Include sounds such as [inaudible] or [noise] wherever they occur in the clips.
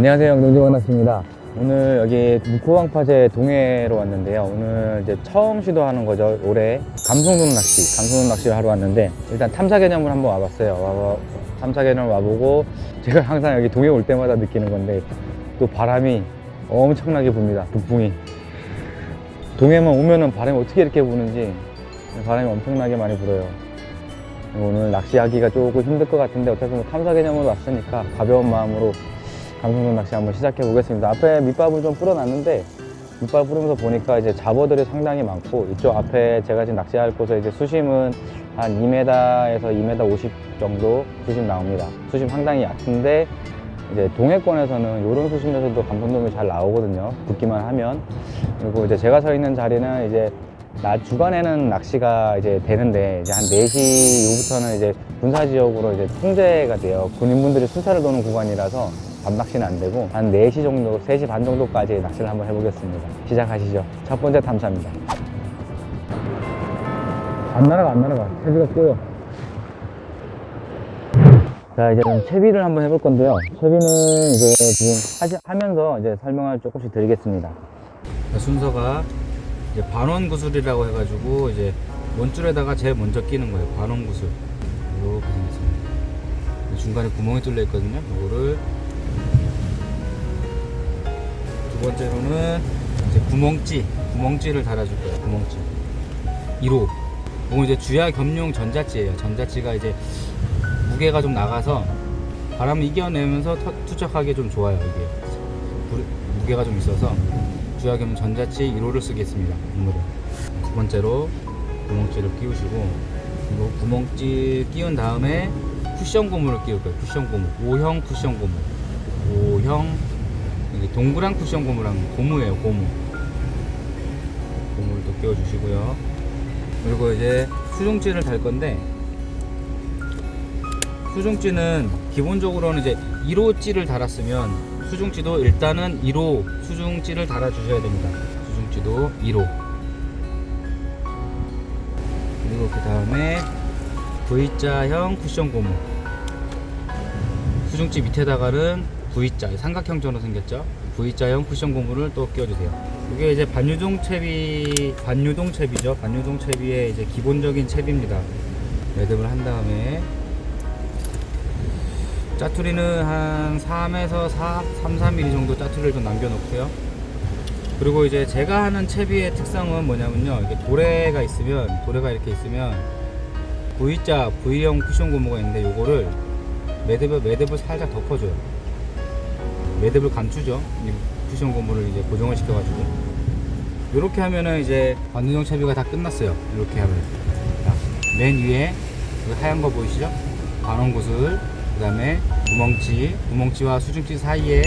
안녕하세요. 영동지 반갑습니다. 오늘 여기 묵호방파제 동해로 왔는데요. 오늘 이제 처음 시도하는 거죠. 올해 감성돔 낚시, 감성돔 낚시를 하러 왔는데 일단 탐사 개념을 한번 와봤어요. 와봐, 탐사 개념을 와보고 [laughs] 제가 항상 여기 동해 올 때마다 느끼는 건데 또 바람이 엄청나게 붑니다. 북풍이. 동해만 오면은 바람이 어떻게 이렇게 부는지 바람이 엄청나게 많이 불어요. 오늘 낚시하기가 조금 힘들 것 같은데 어차피 뭐 탐사 개념으로 왔으니까 가벼운 마음으로 감성돔 낚시 한번 시작해 보겠습니다. 앞에 밑밥을 좀 뿌려놨는데 밑밥 뿌리면서 보니까 이제 잡어들이 상당히 많고 이쪽 앞에 제가 지금 낚시할 곳에 이제 수심은 한 2m에서 2m 50 정도 수심 나옵니다. 수심 상당히 얕은데 이제 동해권에서는 이런 수심에서도 감성돔이 잘 나오거든요. 붙기만 하면 그리고 이제 제가 서 있는 자리는 이제 낮 주간에는 낚시가 이제 되는데 이제 한 4시 이후부터는 이제 군사 지역으로 이제 통제가 돼요. 군인분들이 순찰을 도는 구간이라서 밤 낚시는 안 되고 한 4시 정도, 3시 반 정도까지 낚시를 한번 해보겠습니다. 시작하시죠. 첫 번째 탐사입니다. 안 날아가, 안 날아가. 채비가 꼬여. 자, 이제 좀 채비를 한번 해볼 건데요. 채비는 이제 지금 하면서 이제 설명을 조금씩 드리겠습니다. 순서가 이제 반원 구슬이라고 해가지고 이제 원줄에다가 제일 먼저 끼는 거예요. 반원 구슬 이렇게 생겼습니다. 중간에 구멍이 뚫려 있거든요. 이거를 두 번째로는 이제 구멍찌 구멍찌를 달아줄 거예요. 구멍찌 1호. 이건 이제 주야 겸용 전자찌예요. 전자찌가 이제 무게가 좀 나가서 바람을 이겨내면서 터- 투척하기 좀 좋아요. 이게 무- 무게가 좀 있어서 주야겸 전자치 1호를 쓰겠습니다. 오늘은 두 번째로 구멍찌를 끼우시고 그리고 구멍찌 끼운 다음에 쿠션 고무를 끼울 거예요. 쿠션 고무, O형 쿠션 고무, O형 이게 동그란 쿠션 고무랑 고무예요. 고무. 고무를 또 끼워주시고요. 그리고 이제 수중찌를 달 건데 수중찌는 기본적으로는 이제 1호찌를 달았으면 수중찌도 일단은 1호 수중찌를 달아주셔야 됩니다. 수중찌도 1호. 그리고 그 다음에 V자형 쿠션 고무. 수중찌 밑에다가는 V자, 삼각형처럼 생겼죠? V자형 쿠션 고무를 또 끼워주세요. 이게 이제 반유동 채비, 반유동 채비죠. 반유동 채비의 이제 기본적인 채비입니다. 매듭을 한 다음에 짜투리는 한 3에서 4, 3, 4mm 정도 짜투리를 좀 남겨놓고요. 그리고 이제 제가 하는 채비의 특성은 뭐냐면요. 이게 도래가 있으면, 도래가 이렇게 있으면 V자, V형 쿠션 고무가 있는데 요거를 매듭을, 매듭을 살짝 덮어줘요. 매듭을 감추죠. 이 쿠션 고무를 이제 고정을 시켜가지고. 이렇게 하면은 이제 반도정 채비가 다 끝났어요. 이렇게 하면. 자, 맨 위에 그 하얀 거 보이시죠? 반원 구슬, 그 다음에 구멍치, 구멍치와 수중치 사이에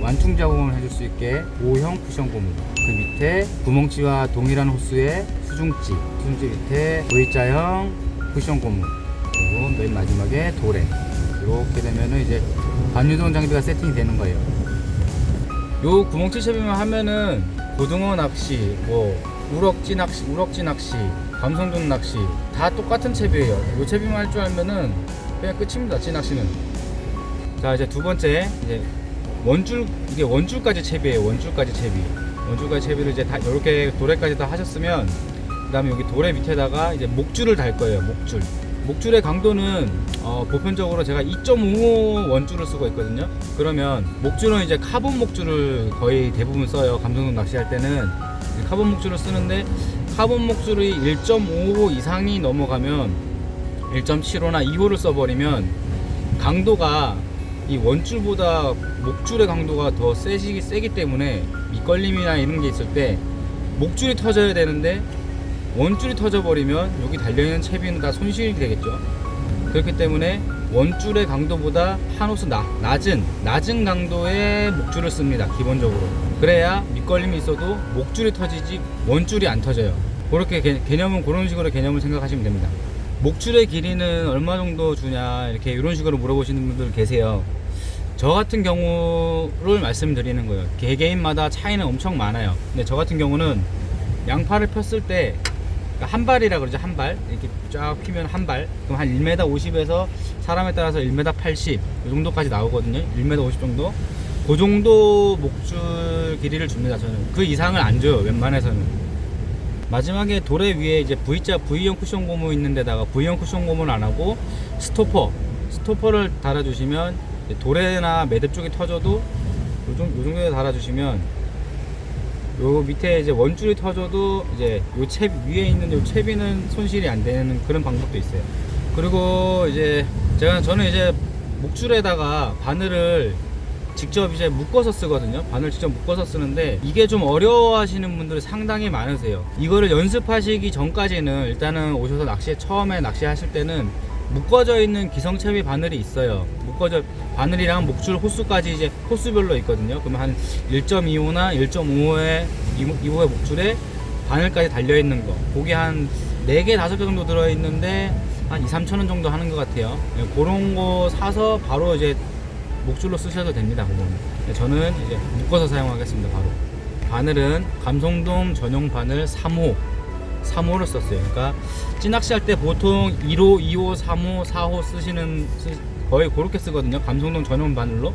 완충 작업을 해줄 수 있게 O형 쿠션 고무. 그 밑에 구멍치와 동일한 호수의 수중치, 수중치 밑에 V자형 쿠션 고무. 그리고 맨 마지막에 도래. 이렇게 되면은 이제 반유동 장비가 세팅이 되는 거예요. 요 구멍치 채비만 하면은 고등어 낚시, 뭐 우럭지 낚시, 우럭지 낚시, 감성돔 낚시 다 똑같은 채비예요. 요 채비만 할 줄 알면은 그냥 끝입니다. 찌 낚시는. 자 이제 두 번째 이제 원줄 이게 원줄까지 채비예요. 원줄까지 채비. 원줄까지 채비를 이제 다 이렇게 도래까지 다 하셨으면 그다음에 여기 도래 밑에다가 이제 목줄을 달 거예요. 목줄. 목줄의 강도는 어, 보편적으로 제가 2.5 원줄을 쓰고 있거든요. 그러면 목줄은 이제 카본 목줄을 거의 대부분 써요. 감성돔 낚시할 때는 카본 목줄을 쓰는데 카본 목줄이 1.5호 이상이 넘어가면 1.75나 2호를 써버리면 강도가 이 원줄보다 목줄의 강도가 더 세기, 세기 때문에 밑걸림이나 이런 게 있을 때 목줄이 터져야 되는데 원줄이 터져버리면 여기 달려있는 채비는 다 손실이 되겠죠. 그렇기 때문에 원줄의 강도보다 한 호수 나, 낮은 낮은 강도의 목줄을 씁니다. 기본적으로. 그래야 밑걸림이 있어도 목줄이 터지지 원줄이 안 터져요. 그렇게 개, 개념은 그런 식으로 개념을 생각하시면 됩니다. 목줄의 길이는 얼마 정도 주냐 이렇게 이런 식으로 물어보시는 분들 계세요. 저 같은 경우를 말씀드리는 거예요. 개개인마다 차이는 엄청 많아요. 근데 저 같은 경우는 양팔을 폈을 때 그러니까 한 발이라 그러죠 한 발 이렇게 쫙 피면 한 발 그럼 한 1m 50에서 사람에 따라서 1m 80 이 정도까지 나오거든요 1m 50 정도 그 정도 목줄 길이를 줍니다. 저는 그 이상을 안 줘요. 웬만해서는. 마지막에 도래 위에 이제 V자 V형 쿠션 고무 있는 데다가 V형 쿠션 고무는 안 하고 스토퍼 스토퍼를 달아주시면 도래나 매듭 쪽이 터져도 요 정도에 달아주시면 요 밑에 이제 원줄이 터져도 이제 요 채 위에 있는 요 채비는 손실이 안 되는 그런 방법도 있어요. 그리고 이제 제가 저는 이제 목줄에다가 바늘을 직접 이제 묶어서 쓰거든요. 바늘 직접 묶어서 쓰는데 이게 좀 어려워하시는 분들이 상당히 많으세요. 이거를 연습하시기 전까지는 일단은 오셔서 낚시에 처음에 낚시하실 때는 묶어져 있는 기성채비 바늘이 있어요. 묶어져 바늘이랑 목줄 호수까지 이제 호수별로 있거든요. 그러면 한 1.25나 1.5의 이호의 목줄에 바늘까지 달려 있는 거. 그게 한 4개, 5개 정도 들어 있는데 한 2, 3천 원 정도 하는 것 같아요. 예, 그런 거 사서 바로 이제 목줄로 쓰셔도 됩니다. 그거는. 네, 저는 이제 묶어서 사용하겠습니다. 바로. 바늘은 감성돔 전용 바늘 3호. 3호를 썼어요. 그러니까 찌낚시 할 때 보통 1호, 2호, 3호, 4호 쓰시는 쓰- 거의 그렇게 쓰거든요. 감성돔 전용 바늘로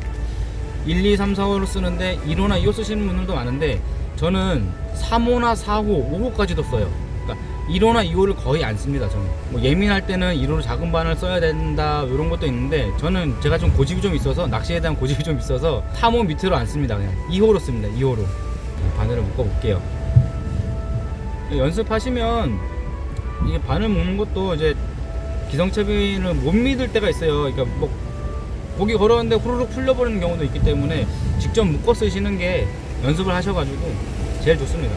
1, 2, 3, 4호를 쓰는데 1호나 2호 쓰시는 분들도 많은데 저는 3호나 4호, 5호까지도 써요. 그러니까 1호나 2호를 거의 안 씁니다. 저는 뭐 예민할 때는 1호로 작은 바늘 써야 된다 이런 것도 있는데 저는 제가 좀 고집이 좀 있어서 낚시에 대한 고집이 좀 있어서 3호 밑으로 안 씁니다. 그냥 2호로 씁니다. 2호로 바늘을 묶어 볼게요. 연습하시면 이게 바늘 묶는 것도 이제 기성채비를 못 믿을 때가 있어요. 그러니까 뭐 고기 걸었는데 후루룩 풀려버리는 경우도 있기 때문에 직접 묶어 쓰시는 게 연습을 하셔가지고 제일 좋습니다.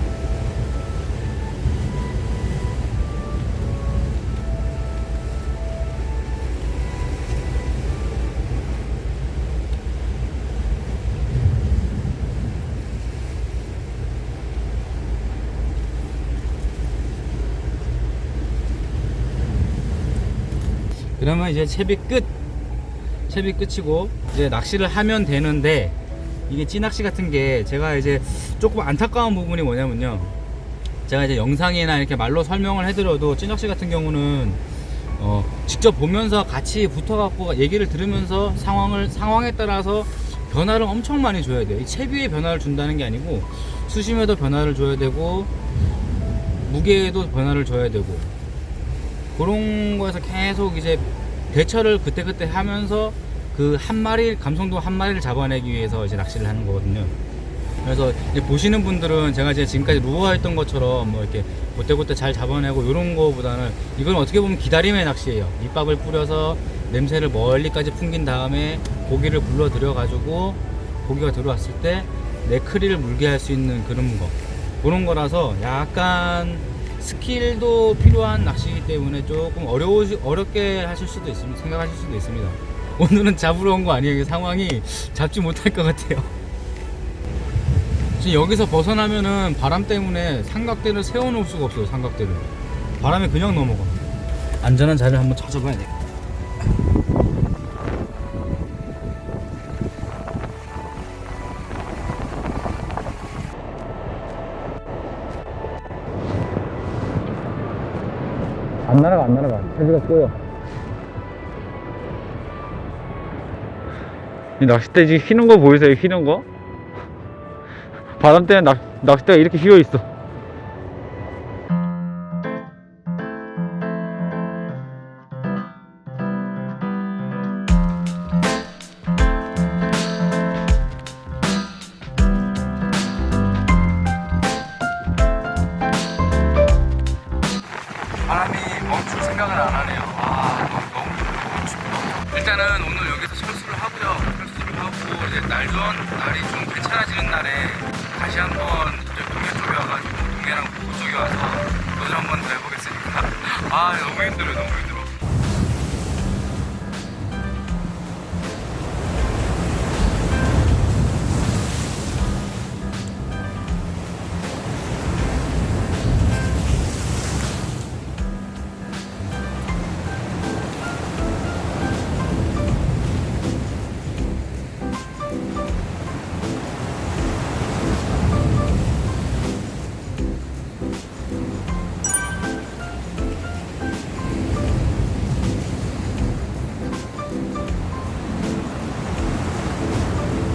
그러면 이제 채비 끝. 채비 끝이고 이제 낚시를 하면 되는데 이게 찌낚시 같은 게 제가 이제 조금 안타까운 부분이 뭐냐면요. 제가 이제 영상이나 이렇게 말로 설명을 해드려도 찌낚시 같은 경우는 어 직접 보면서 같이 붙어갖고 얘기를 들으면서 상황을 상황에 따라서 변화를 엄청 많이 줘야 돼요. 이 채비에 변화를 준다는 게 아니고 수심에도 변화를 줘야 되고 무게에도 변화를 줘야 되고 그런 거에서 계속 이제 대처를 그때그때 하면서 그 한 마리 감성도 한 마리를 잡아내기 위해서 이제 낚시를 하는 거거든요. 그래서 보시는 분들은 제가 이제 지금까지 루어했던 것처럼 뭐 이렇게 그때그때 잘 잡아내고 이런 거보다는 이건 어떻게 보면 기다림의 낚시예요. 밑밥을 뿌려서 냄새를 멀리까지 풍긴 다음에 고기를 불러 들여 가지고 고기가 들어왔을 때 내 크리를 물게 할 수 있는 그런 거 그런 거라서 약간 스킬도 필요한 낚시이기 때문에 조금 어려우 어렵게 하실 수도 있습니다. 생각하실 수도 있습니다. [laughs] 오늘은 잡으러 온 거 아니에요. 상황이 잡지 못할 것 같아요. 지금 여기서 벗어나면은 바람 때문에 삼각대를 세워놓을 수가 없어요. 삼각대를 바람이 그냥 넘어가. 안전한 자리를 한번 찾아봐야 돼. 안 날아가 안 날아가. 채비가 꼬여. 이 낚싯대 지금 휘는 거 보이세요? 휘는 거? [laughs] 바람 때문에 낚, 낚싯대가 이렇게 휘어 있어 아, 너무 힘들어요. 너무 힘들어요.